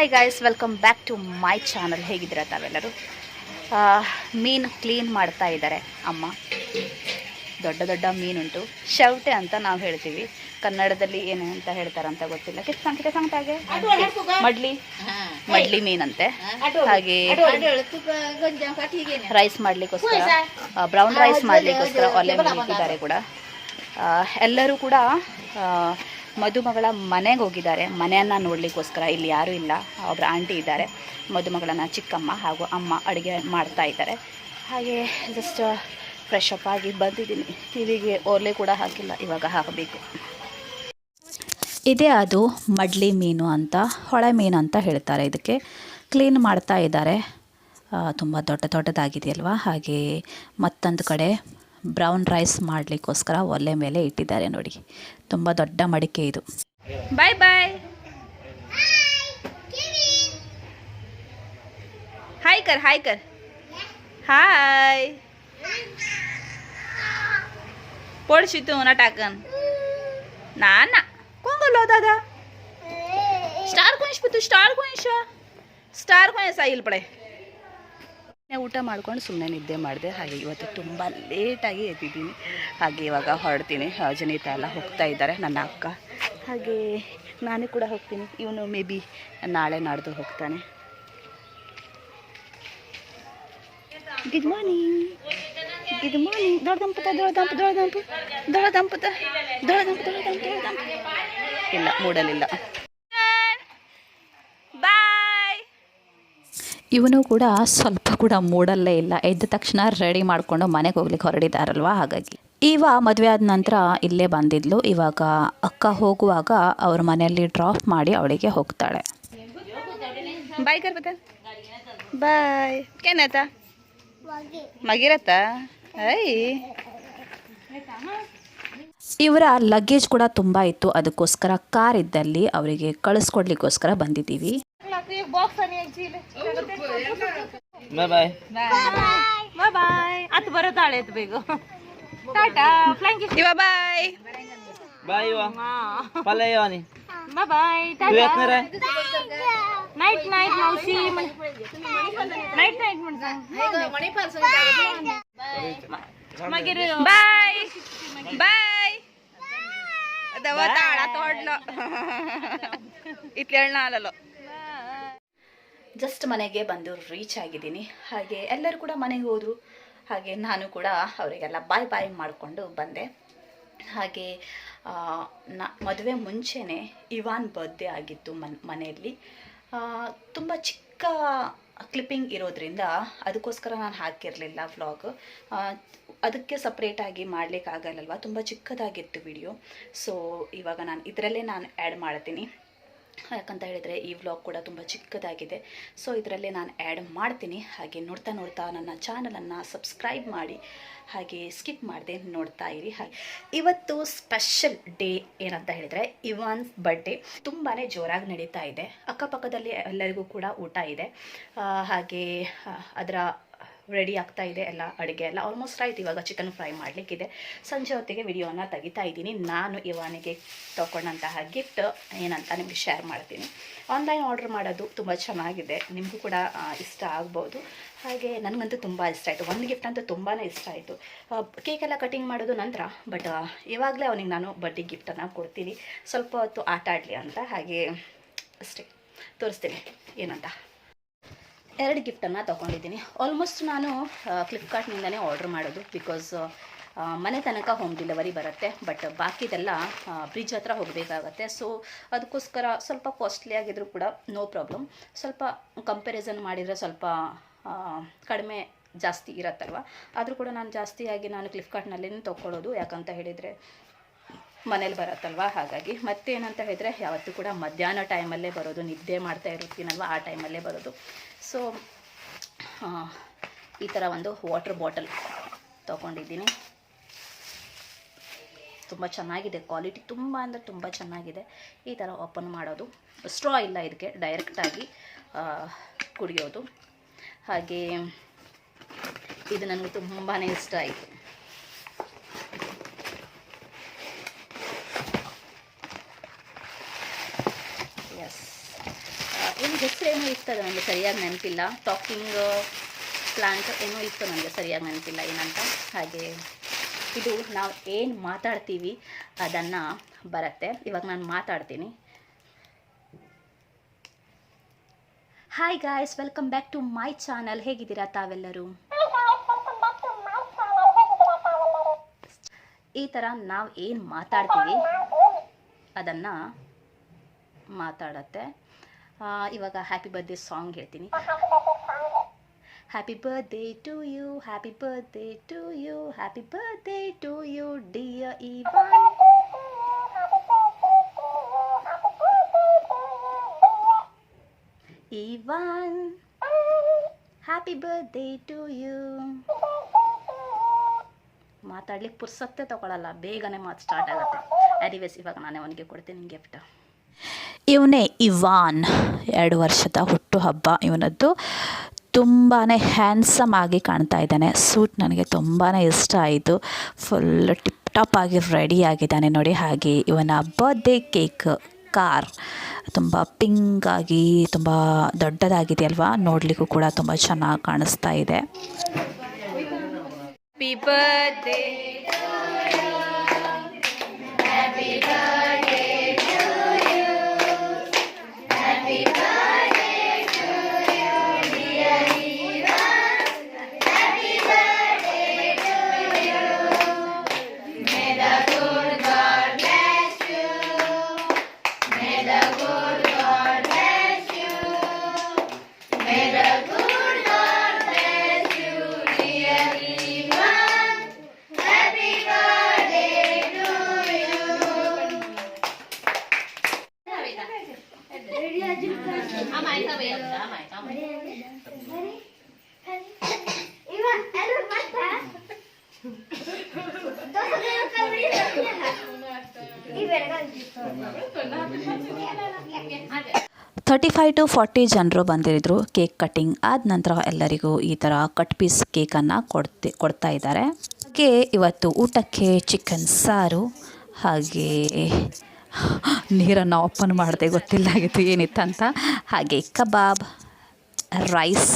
Hi guys welcome back to my channel ಹೇಗಿದ್ದೀರಾ ತಾವೆಲ್ಲರೂ? ಮೀನು ಕ್ಲೀನ್ ಮಾಡ್ತಾ ಇದ್ದಾರೆ ಅಮ್ಮ. ದೊಡ್ಡ ದೊಡ್ಡ ಮೀನುಂಟು. ಶೌಟೆ ಅಂತ ನಾವು ಹೇಳ್ತೀವಿ. ಕನ್ನಡದಲ್ಲಿ ಏನು ಅಂತ ಹೇಳ್ತಾರಂತ ಗೊತ್ತಿಲ್ಲ. ಕಿತ್ ಸಂಕಟ ಹಾಗೆ? ಮಡ್ಲಿ? ಮಡ್ಲಿ ಮೀನಂತೆ. ಹಾಗೆ ರೈಸ್ ಮಾಡ್ಲಿಕ್ಕೋಸ್ಕರ. ಬ್ರೌನ್ ರೈಸ್ ಮಾಡ್ಲಿಕ್ಕೋಸ್ಕರ ಒಲೆ ಮೇಲೆ ಇಟ್ಟಿದ್ದಾರೆ ಕೂಡ. ಎಲ್ಲರೂ ಕೂಡ ಮದುಮಗಳ ಮನೆಗೆ ಹೋಗಿದ್ದಾರೆ. ಮನೆಯನ್ನು ನೋಡಲಿಕ್ಕೋಸ್ಕರ ಇಲ್ಲಿ ಯಾರೂ ಇಲ್ಲ. ಒಬ್ಬರ ಆಂಟಿ ಇದ್ದಾರೆ. ಮದುಮಗಳನ್ನ ಚಿಕ್ಕಮ್ಮ ಹಾಗೂ ಅಮ್ಮ ಅಡುಗೆ ಮಾಡ್ತಾ ಇದ್ದಾರೆ. ಹಾಗೆ ಜಸ್ಟ್ ಫ್ರೆಶ್ ಅಪ್ ಆಗಿ ಬಂದಿದ್ದೀನಿ. ಕಿವಿಗೆ ಓಲೆ ಕೂಡ ಹಾಕಿಲ್ಲ. ಇವಾಗ ಹಾಕಬೇಕು. ಇದೇ ಅದು ಮಡ್ಲಿ ಮೀನು ಅಂತ, ಹೊಳೆ ಮೀನು ಅಂತ ಹೇಳ್ತಾರೆ ಇದಕ್ಕೆ. ಕ್ಲೀನ್ ಮಾಡ್ತಾ ಇದ್ದಾರೆ. ತುಂಬ ದೊಡ್ಡ ದೊಡ್ಡದಾಗಿದೆಯಲ್ವಾ? ಹಾಗೆ ಮತ್ತೊಂದು ಕಡೆ ಬ್ರೌನ್ ರೈಸ್ ಮಾಡಲಿಕ್ಕೋಸ್ಕರ ಒಲೆ ಮೇಲೆ ಇಟ್ಟಿದ್ದಾರೆ ನೋಡಿ. ತುಂಬ ದೊಡ್ಡ ಮಡಿಕೆ ಇದು. ಬಾಯ್ ಬಾಯ್ ಹಾಯ್ ಕರ್ ಹಾಯ್ ಕರ್ ಹಾಯ್ ಪೊಡಿಸಿತು ನಟಾಕನ್ ನಾನ ಕೊಂಗಲ್ಲೋ ದಾದಾ ಸ್ಟಾರ್ ಕೊನಿಸ್ಬಿತ್ತು ಸ್ಟಾರ್ ಕೊನಿಷ ಸ್ಟಾರ್ ಕೊನಿಸ ಇಲ್ಲಿ ಪಡೆ ಊಟ ಮಾಡ್ಕೊಂಡು ಸುಮ್ಮನೆ ನಿದ್ದೆ ಮಾಡಿದೆ. ಹಾಗೆ ಇವತ್ತು ತುಂಬ ಲೇಟಾಗಿ ಎದ್ದಿದ್ದೀನಿ. ಹಾಗೆ ಇವಾಗ ಹೊರಡ್ತೀನಿ. ಜನಿತ ಎಲ್ಲ ಹೋಗ್ತಾ ಇದ್ದಾರೆ ನನ್ನ ಅಕ್ಕ. ಹಾಗೆ ನಾನು ಕೂಡ ಹೋಗ್ತೀನಿ. ಇವನು ಮೇ ಬಿ ನಾಳೆ ನಾಡ್ದು ಹೋಗ್ತಾನೆ. ಗುಡ್ ಮಾರ್ನಿಂಗ್ ಗುಡ್ ಮಾರ್ನಿಂಗ್ ದೊಡ್ಡದಂಪುತ ದೊಡ್ಡದಂಪು ದೊಡ್ಡದಂಪು ದೊಡ್ಡದಂಪುತ ದೊಡ್ಡದಂಪು ದೊಡ್ಡದಂಪು ದೊಡ್ಡದಂಪು ಇಲ್ಲ ಮೂಡಲಿಲ್ಲ. ಬಾಯ್ ಇವನು ಕೂಡ ಸ್ವಲ್ಪ ಕೂಡ ಮೂಡಲ್ಲೇ ಇಲ್ಲ. ಎದ್ದ ತಕ್ಷಣ ರೆಡಿ ಮಾಡಿಕೊಂಡು ಮನೆಗೆ ಹೋಗ್ಲಿಕ್ಕೆ ಹೊರಡಿದಾರಲ್ವ? ಹಾಗಾಗಿ. ಇವ ಮದುವೆ ಆದ ನಂತರ ಇಲ್ಲೇ ಬಂದಿದ್ಲು. ಇವಾಗ ಅಕ್ಕ ಹೋಗುವಾಗ ಅವ್ರ ಮನೆಯಲ್ಲಿ ಡ್ರಾಪ್ ಮಾಡಿ ಅವಳಿಗೆ ಹೋಗ್ತಾಳೆ. ಬಾಯ್ ಕರ್ ಬಾಯ್. ಮಗಿರತ್ತ? ಇವರ ಲಗೇಜ್ ಕೂಡ ತುಂಬ ಇತ್ತು. ಅದಕ್ಕೋಸ್ಕರ ಕಾರ್ ಇದ್ದಲ್ಲಿ ಅವರಿಗೆ ಕಳಿಸ್ಕೊಡ್ಲಿಕ್ಕೋಸ್ಕರ ಬಂದಿದ್ದೀವಿ. बाय बाय बाय बाय आता बरं आलेत बेग टाटा. फ्लँक फ्लँकी बाय. बाय पाला येवा bye bye tata. Night night मावशी. नाईट नाईट म्हणतो. मागीर बाय. बाय. दवा ताळा तोडलं. इथल्या वेळ ना आलेलो. ಜಸ್ಟ್ ಮನೆಗೆ ಬಂದು ರೀಚ್ ಆಗಿದ್ದೀನಿ. ಹಾಗೆ ಎಲ್ಲರೂ ಕೂಡ ಮನೆಗೆ ಹೋದರು. ಹಾಗೆ ನಾನು ಕೂಡ ಅವರಿಗೆಲ್ಲ ಬಾಯ್ ಬಾಯ್ ಮಾಡಿಕೊಂಡು ಬಂದೆ. ಹಾಗೆ ನ, ಮದುವೆ ಮುಂಚೆನೇ ಇವಾನ್ ಬರ್ತ್ಡೇ ಆಗಿತ್ತು ಮನ್, ಮನೆಯಲ್ಲಿ. ತುಂಬ ಚಿಕ್ಕ ಕ್ಲಿಪ್ಪಿಂಗ್ ಇರೋದ್ರಿಂದ ಅದಕ್ಕೋಸ್ಕರ ನಾನು ಹಾಕಿರಲಿಲ್ಲ ವ್ಲಾಗ್ ಅದಕ್ಕೆ ಸಪ್ರೇಟಾಗಿ ಮಾಡಲಿಕ್ಕಾಗಲ್ಲಲ್ವ? ತುಂಬ ಚಿಕ್ಕದಾಗಿತ್ತು ವಿಡಿಯೋ ಸೊ ಇವಾಗ ನಾನು ಇದರಲ್ಲೇ ನಾನು ಆ್ಯಡ್ ಮಾಡ್ತೀನಿ. ಯಾಕಂತ ಹೇಳಿದರೆ ಈ ವ್ಲಾಗ್ ಕೂಡ ತುಂಬ ಚಿಕ್ಕದಾಗಿದೆ. ಸೊ ಇದರಲ್ಲಿ ನಾನು ಆ್ಯಡ್ ಮಾಡ್ತೀನಿ. ಹಾಗೆ ನೋಡ್ತಾ ನೋಡ್ತಾ ನನ್ನ ಚಾನಲನ್ನು ಸಬ್ಸ್ಕ್ರೈಬ್ ಮಾಡಿ. ಹಾಗೆ ಸ್ಕಿಪ್ ಮಾಡದೆ ನೋಡ್ತಾ ಇರಿ. ಹಾಗೆ ಇವತ್ತು ಸ್ಪೆಷಲ್ ಡೇ ಏನಂತ ಹೇಳಿದರೆ ಇವನ್ ಬರ್ಡೇ ತುಂಬಾ ಜೋರಾಗಿ ನಡೀತಾ ಇದೆ. ಅಕ್ಕಪಕ್ಕದಲ್ಲಿ ಎಲ್ಲರಿಗೂ ಕೂಡ ಊಟ ಇದೆ. ಹಾಗೆ ಅದರ ರೆಡಿ ಆಗ್ತಾ ಇದೆ ಎಲ್ಲ ಅಡುಗೆ ಎಲ್ಲ. ಆಲ್ಮೋಸ್ಟ್ ಆಯ್ತು ಇವಾಗ ಚಿಕನ್ ಫ್ರೈ ಮಾಡಲಿಕ್ಕಿದೆ. ಸಂಜೆ ಹೊತ್ತಿಗೆ ವಿಡಿಯೋನ ತೆಗಿತಾ ಇದ್ದೀನಿ. ನಾನು ಇವನಿಗೆ ತೊಗೊಂಡಂತಹ ಗಿಫ್ಟ್ ಏನಂತ ನಿಮಗೆ ಶೇರ್ ಮಾಡ್ತೀನಿ. ಆನ್ಲೈನ್ ಆರ್ಡರ್ ಮಾಡೋದು ತುಂಬ ಚೆನ್ನಾಗಿದೆ. ನಿಮಗೂ ಕೂಡ ಇಷ್ಟ ಆಗ್ಬೋದು. ಹಾಗೆ ನನಗಂತೂ ತುಂಬ ಇಷ್ಟ ಆಯಿತು. ಒಂದು ಗಿಫ್ಟ್ ಅಂತೂ ತುಂಬಾ ಇಷ್ಟ ಆಯಿತು. ಕೇಕೆಲ್ಲ ಕಟಿಂಗ್ ಮಾಡೋದು ನಂತರ ಬಟ್ ಇವಾಗಲೇ ಅವನಿಗೆ ನಾನು ಬಡ್ಡಿ ಗಿಫ್ಟನ್ನು ಕೊಡ್ತೀನಿ. ಸ್ವಲ್ಪ ಹೊತ್ತು ಆಟ ಆಡಲಿ ಅಂತ ಹಾಗೆ, ಅಷ್ಟೇ. ತೋರಿಸ್ತೀನಿ ಏನಂತ. ಎರಡು ಗಿಫ್ಟನ್ನು ತೊಗೊಂಡಿದ್ದೀನಿ. ಆಲ್ಮೋಸ್ಟ್ ನಾನು ಫ್ಲಿಪ್ಕಾರ್ಟ್ನಿಂದನೇ ಆರ್ಡ್ರ್ ಮಾಡೋದು ಬಿಕಾಸ್ ಮನೆ ತನಕ ಹೋಮ್ ಡೆಲಿವರಿ ಬರುತ್ತೆ ಬಟ್ ಬಾಕಿದೆಲ್ಲ ಬ್ರಿಡ್ಜ್ ಹತ್ರ ಹೋಗಬೇಕಾಗತ್ತೆ. ಸೊ ಅದಕ್ಕೋಸ್ಕರ ಸ್ವಲ್ಪ ಕಾಸ್ಟ್ಲಿ ಆಗಿದ್ರೂ ಕೂಡ ನೋ ಪ್ರಾಬ್ಲಮ್ ಸ್ವಲ್ಪ ಕಂಪ್ಯಾರಿಸನ್ ಮಾಡಿದರೆ ಸ್ವಲ್ಪ ಕಡಿಮೆ ಜಾಸ್ತಿ ಇರತ್ತಲ್ವ? ಆದರೂ ಕೂಡ ನಾನು ಜಾಸ್ತಿಯಾಗಿ ನಾನು ಫ್ಲಿಪ್ಕಾರ್ಟ್ನಲ್ಲೇ ತೊಗೊಳ್ಳೋದು ಯಾಕಂತ ಹೇಳಿದರೆ ಮನೇಲಿ ಬರುತ್ತಲ್ವ? ಹಾಗಾಗಿ ಮತ್ತೇನಂತ ಹೇಳಿದರೆ ಯಾವತ್ತೂ ಕೂಡ ಮಧ್ಯಾಹ್ನ ಟೈಮಲ್ಲೇ ಬರೋದು, ನಿದ್ದೆ ಮಾಡ್ತಾ ಇರ್ತೀನಲ್ವ ಆ ಟೈಮಲ್ಲೇ ಬರೋದು. ಸೊ ಈ ಥರ ಒಂದು ವಾಟರ್ ಬಾಟಲ್ ತೊಗೊಂಡಿದ್ದೀನಿ. ತುಂಬ ಚೆನ್ನಾಗಿದೆ ಕ್ವಾಲಿಟಿ ತುಂಬ ಅಂದರೆ ತುಂಬ ಚೆನ್ನಾಗಿದೆ. ಈ ಥರ ಓಪನ್ ಮಾಡೋದು. ಸ್ಟ್ರಾ ಇಲ್ಲ ಇದಕ್ಕೆ ಡೈರೆಕ್ಟಾಗಿ ಕುಡಿಯೋದು. ಹಾಗೆ, ಇದು ನನಗೆ ತುಂಬಾ ಇಷ್ಟ ಆಯಿತು. ಹೆಸರೇನೋ ಇತ್ತು ಅದು ನನಗೆ ಸರಿಯಾಗಿ ನೆನಪಿಲ್ಲ. ಟಾಕಿಂಗ್ ಪ್ಲಾಂಟ್ ಏನೋ ಇತ್ತು ನನಗೆ ಸರಿಯಾಗಿ ನೆನಪಿಲ್ಲ ಏನಂತ. ಹಾಗೆ ಇದು ನಾವು ಏನು ಮಾತಾಡ್ತೀವಿ ಅದನ್ನು ಬರುತ್ತೆ. ಇವಾಗ ನಾನು ಮಾತಾಡ್ತೀನಿ. Hi guys welcome back to my channel ಹೇಗಿದ್ದೀರಾ ತಾವೆಲ್ಲರೂ? ಈ ಥರ ನಾವು ಏನು ಮಾತಾಡ್ತೀವಿ ಅದನ್ನು ಮಾತಾಡತ್ತೆ. ಇವಾಗ ಹ್ಯಾಪಿ ಬರ್ತ್ಡೇ ಸಾಂಗ್ ಹೇಳ್ತೀನಿ. Happy birthday to you happy birthday to you happy birthday to you dear Evan Evan happy birthday to you ಮಾತಾಡ್ಲಿಕ್ಕೆ ಪುರ್ಸತ್ತೆ ತಗೊಳಲ್ಲ, ಬೇಗನೆ ಮಾತು ಸ್ಟಾರ್ಟ್ ಆಗುತ್ತೆ. ಅರಿವೇಸ್ ಇವಾಗ ನಾನೇ ಅವನಿಗೆ ಕೊಡ್ತೀನಿ ಗಿಫ್ಟ್ ಇವನೇ ಇವಾನ್. ಎರಡು ವರ್ಷದ ಹುಟ್ಟುಹಬ್ಬ ಇವನದ್ದು ತುಂಬಾ ಹ್ಯಾಂಡ್ಸಮ್ ಆಗಿ ಕಾಣ್ತಾ ಇದ್ದಾನೆ. ಸೂಟ್ ನನಗೆ ತುಂಬಾ ಇಷ್ಟ ಆಯಿತು. ಫುಲ್ ಟಿಪ್ ಟಾಪ್ ಆಗಿ ರೆಡಿ ಆಗಿದ್ದಾನೆ ನೋಡಿ. ಹಾಗೆ ಇವನ ಬರ್ಡೇ ಕೇಕ್ ಕಾರ್ ತುಂಬ ಪಿಂಕ್ ಆಗಿ, ತುಂಬ ದೊಡ್ಡದಾಗಿದೆ ಅಲ್ವಾ ನೋಡಲಿಕ್ಕೂ ಕೂಡ ತುಂಬ ಚೆನ್ನಾಗಿ ಕಾಣಿಸ್ತಾ ಇದೆ. ತರ್ಟಿ ಫೈವ್ ಟು ಫಾರ್ಟಿ ಜನರು ಬಂದಿರಿದ್ರು ಕೇಕ್ ಕಟ್ಟಿಂಗ್ ಆದ ನಂತರ ಎಲ್ಲರಿಗೂ ಈ ಥರ ಕಟ್ ಪೀಸ್ ಕೇಕನ್ನು ಕೊಡ್ತಿ ಕೊಡ್ತಾ ಇದ್ದಾರೆ. ಹಾಗೆ ಇವತ್ತು ಊಟಕ್ಕೆ ಚಿಕನ್ ಸಾರು, ಹಾಗೆ ನೀರನ್ನು ಓಪನ್ ಮಾಡಿದೆ ಗೊತ್ತಿಲ್ಲ ಆಗಿತ್ತು ಏನಿತ್ತಂತ ಹಾಗೆ ಕಬಾಬ್ ರೈಸ್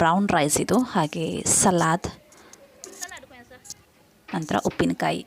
ಬ್ರೌನ್ ರೈಸ್ ಇದು, ಹಾಗೆ ಸಲಾದ್ ನಂತರ ಉಪ್ಪಿನಕಾಯಿ.